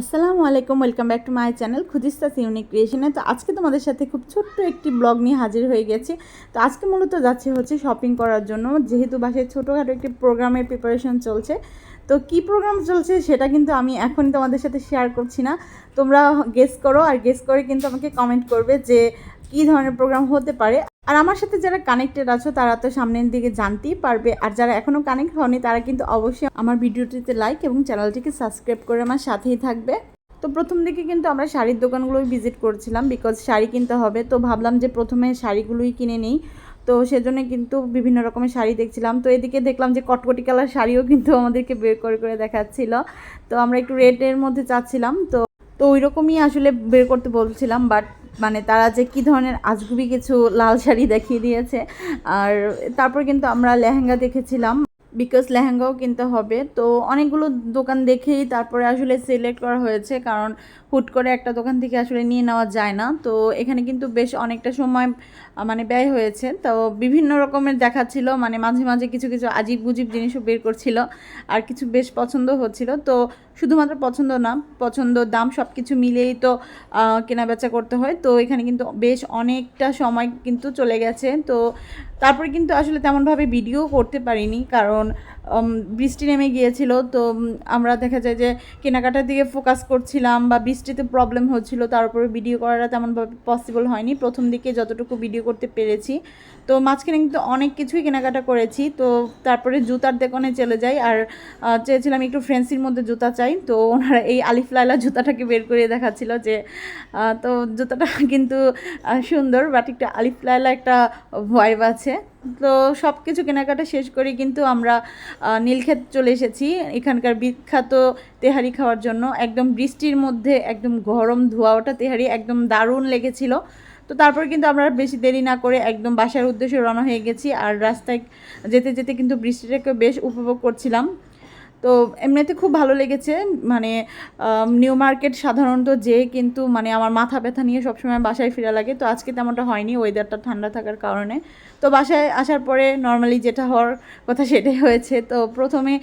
আসসালামু আলাইকুম welcome back to my channel খুদিস্তাস unique ক্রিয়েশনে তো আজকে তোমাদের সাথে খুব ছোট্ট একটি ব্লগ নিয়ে হাজির হয়ে গেছি। তো আজকে মূলত যাচ্ছে হচ্ছে শপিং করার জন্য, যেহেতু বাসায় ছোটোখাটো একটি প্রোগ্রামের প্রিপারেশন চলছে। তো কি প্রোগ্রাম চলছে সেটা কিন্তু আমি এখনই তোমাদের সাথে শেয়ার করছি না। তোমরা গেস করো আর গেস করে কিন্তু আমাকে কমেন্ট করবে যে কী ধরনের প্রোগ্রাম হতে পারে। আর আমার সাথে যারা কানেক্টেড আছো, তারা তো সামনের দিকে জানতেই পারবে। আর যারা এখনও কানেক্ট হয়নি তারা কিন্তু অবশ্যই আমার ভিডিওটিতে লাইক এবং চ্যানেলটিকে সাবস্ক্রাইব করে আমার সাথেই থাকবে। তো প্রথম দিকে কিন্তু আমরা শাড়ির দোকানগুলোই ভিজিট করছিলাম বিকজ শাড়ি কিনতে হবে। তো ভাবলাম যে প্রথমে শাড়িগুলোই কিনে নিই। তো সেজন্য কিন্তু বিভিন্ন রকমের শাড়ি দেখছিলাম। তো এদিকে দেখলাম যে কটকটি কালার শাড়িও কিন্তু আমাদেরকে বের করে করে দেখাচ্ছিল। তো আমরা একটু রেডের মধ্যে চাচ্ছিলাম। তো তো ওই রকমই আসলে বের করতে বলছিলাম বাট মানে তারা যে কী ধরনের আজগুবি কিছু লাল শাড়ি দেখিয়ে দিয়েছে, আর তারপর কিন্তু আমরা লেহেঙ্গা দেখেছিলাম বিকজ লেহেঙ্গাও কিনতে হবে। তো অনেকগুলো দোকান দেখেই তারপরে আসলে সিলেক্ট করা হয়েছে, কারণ হুট করে একটা দোকান থেকে আসলে নিয়ে নেওয়া যায় না। তো এখানে কিন্তু বেশ অনেকটা সময় মানে ব্যয় হয়েছে। তো বিভিন্ন রকমের দেখাচ্ছিল মানে মাঝে মাঝে কিছু কিছু আজীব গুজিব জিনিসও বের করছিল, আর কিছু বেশ পছন্দ হচ্ছিল। তো শুধুমাত্র পছন্দ না, পছন্দ, দাম সব কিছু মিলেই তো কেনাবেচা করতে হয়। তো এখানে কিন্তু বেশ অনেকটা সময় কিন্তু চলে গেছে। তো তারপরে কিন্তু আসলে তেমনভাবে ভিডিও করতে পারিনি। কারণ বৃষ্টি নেমে গিয়েছিল, তো আমরা দেখা যায় যে কেনাকাটার দিকে ফোকাস করছিলাম বা বৃষ্টিতে প্রবলেম হচ্ছিল, তার উপরে ভিডিও করাটা তেমনভাবে পসিবল হয়নি। প্রথম দিকে যতটুকু ভিডিও করতে পেরেছি, তো মাঝখানে কিন্তু অনেক কিছুই কেনাকাটা করেছি, তো তারপরে জুতার দোকানে চলে যাই। আর চেয়েছিলাম একটু ফ্রেন্সির মধ্যে জুতা চাই, তো ওনারা এই আলিফ লাইলা জুতাটাকে বের করে দেখাচ্ছিল যে তো জুতাটা কিন্তু সুন্দর বাট একটু আলিফ লাইলা একটা ভয়েব আছে। তো সব কিছু কেনাকাটা শেষ করে কিন্তু আমরা নীলক্ষেত চলে এসেছি। এখানকার বিখ্যাত তেহারি খাওয়ার জন্য। একদম বৃষ্টির মধ্যে একদম গরম ধোয়া ওটা তেহারি একদম দারুণ লেগেছিল। তো তারপর কিন্তু আমরা বেশি দেরি না করে একদম বাসার উদ্দেশ্যে রওনা হয়ে গেছি। আর রাস্তায় যেতে যেতে কিন্তু বৃষ্টিটাকে বেশ উপভোগ করছিলাম। তো এমনিতে খুব ভালো লেগেছে মানে নিউ মার্কেট সাধারণত যে কিন্তু মানে আমার মাথা ব্যথা নিয়ে সবসময় বাসায় ফিরা লাগে। তো আজকে তেমনটা হয়নি ওয়েদারটা ঠান্ডা থাকার কারণে। তো বাসায় আসার পরে নর্মালি যেটা হওয়ার কথা সেটাই হয়েছে। তো প্রথমে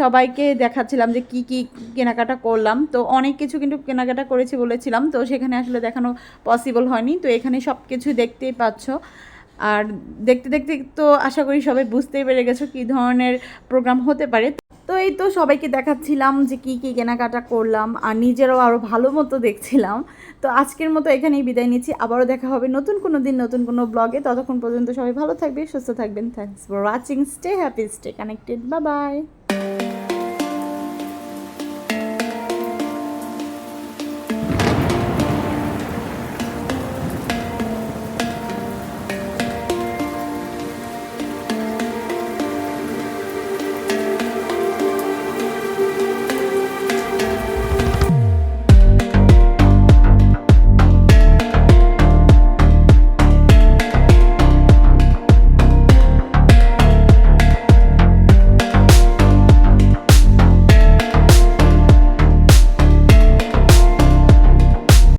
সবাইকে দেখাচ্ছিলাম যে কি কি কেনাকাটা করলাম। তো অনেক কিছু কিন্তু কেনাকাটা করেছি বলেছিলাম। তো সেখানে আসলে দেখানো পসিবল হয়নি। তো এখানে সব কিছু দেখতেই পাচ্ছ। আর দেখতে দেখতে তো আশা করি সবাই বুঝতেই পেরে গেছো কী ধরনের প্রোগ্রাম হতে পারে। তো এই তো সবাইকে দেখাচ্ছিলাম যে কি কি কেনাকাটা করলাম আর নিজেরও আরও ভালো মতো দেখছিলাম। তো আজকের মতো এখানেই বিদায় নিচ্ছি। আবারও দেখা হবে নতুন কোনো দিন, নতুন কোনো ব্লগে ততক্ষণ পর্যন্ত সবাই ভালো থাকবে সুস্থ থাকবেন। Thanks for watching stay happy stay connected বা বাই